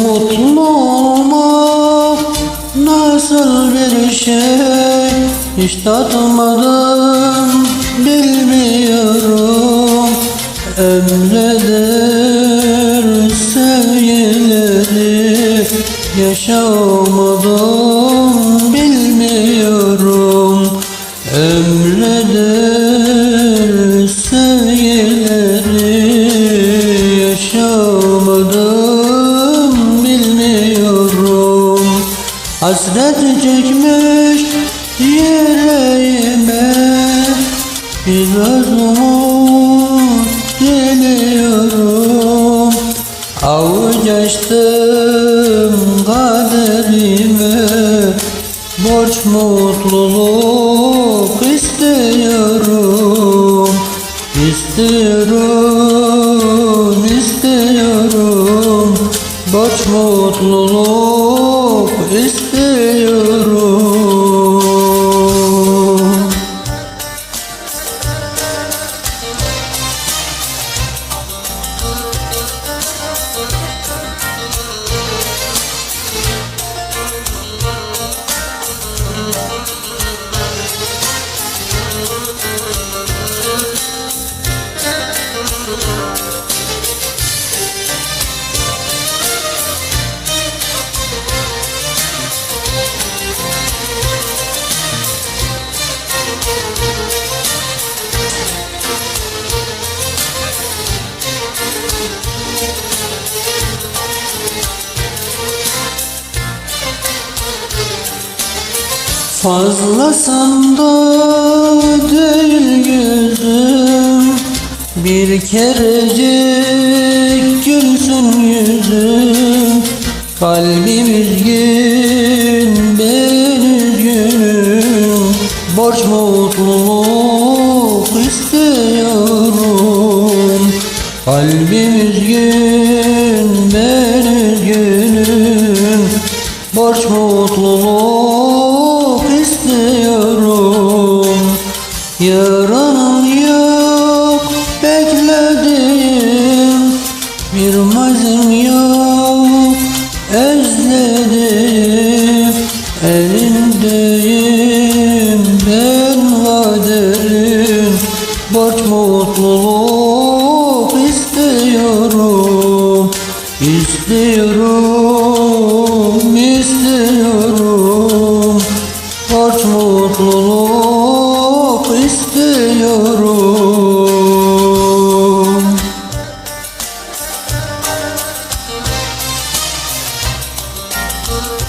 Mutlu olmak nasıl bir şey? Hiç tatmadım bilmiyorum. Ömredir sevgileri. Yaşamadım bilmiyorum. Ömredir sevgileri. Yaşamadım Hasret çekmiş yüreğime. Biraz umut geliyorum. Avuç açtım kaderime. Borç mutluluk istiyorum. İstiyorum, istiyorum. Borç mutluluk istiyorum Fazlasan da değil gözüm Bir kerecik gülsün yüzüm. Kalbim üzgün üzgünüm Borç mutluluk istiyorum. Kalbim üzgün ben üzgünüm. Borç mutluluk istiyorum. Yarın yok bekledim. Bir mazim yok özledim Bak mutluluk istiyorum İstiyorum, istiyorum Bak mutluluk istiyorum Thank.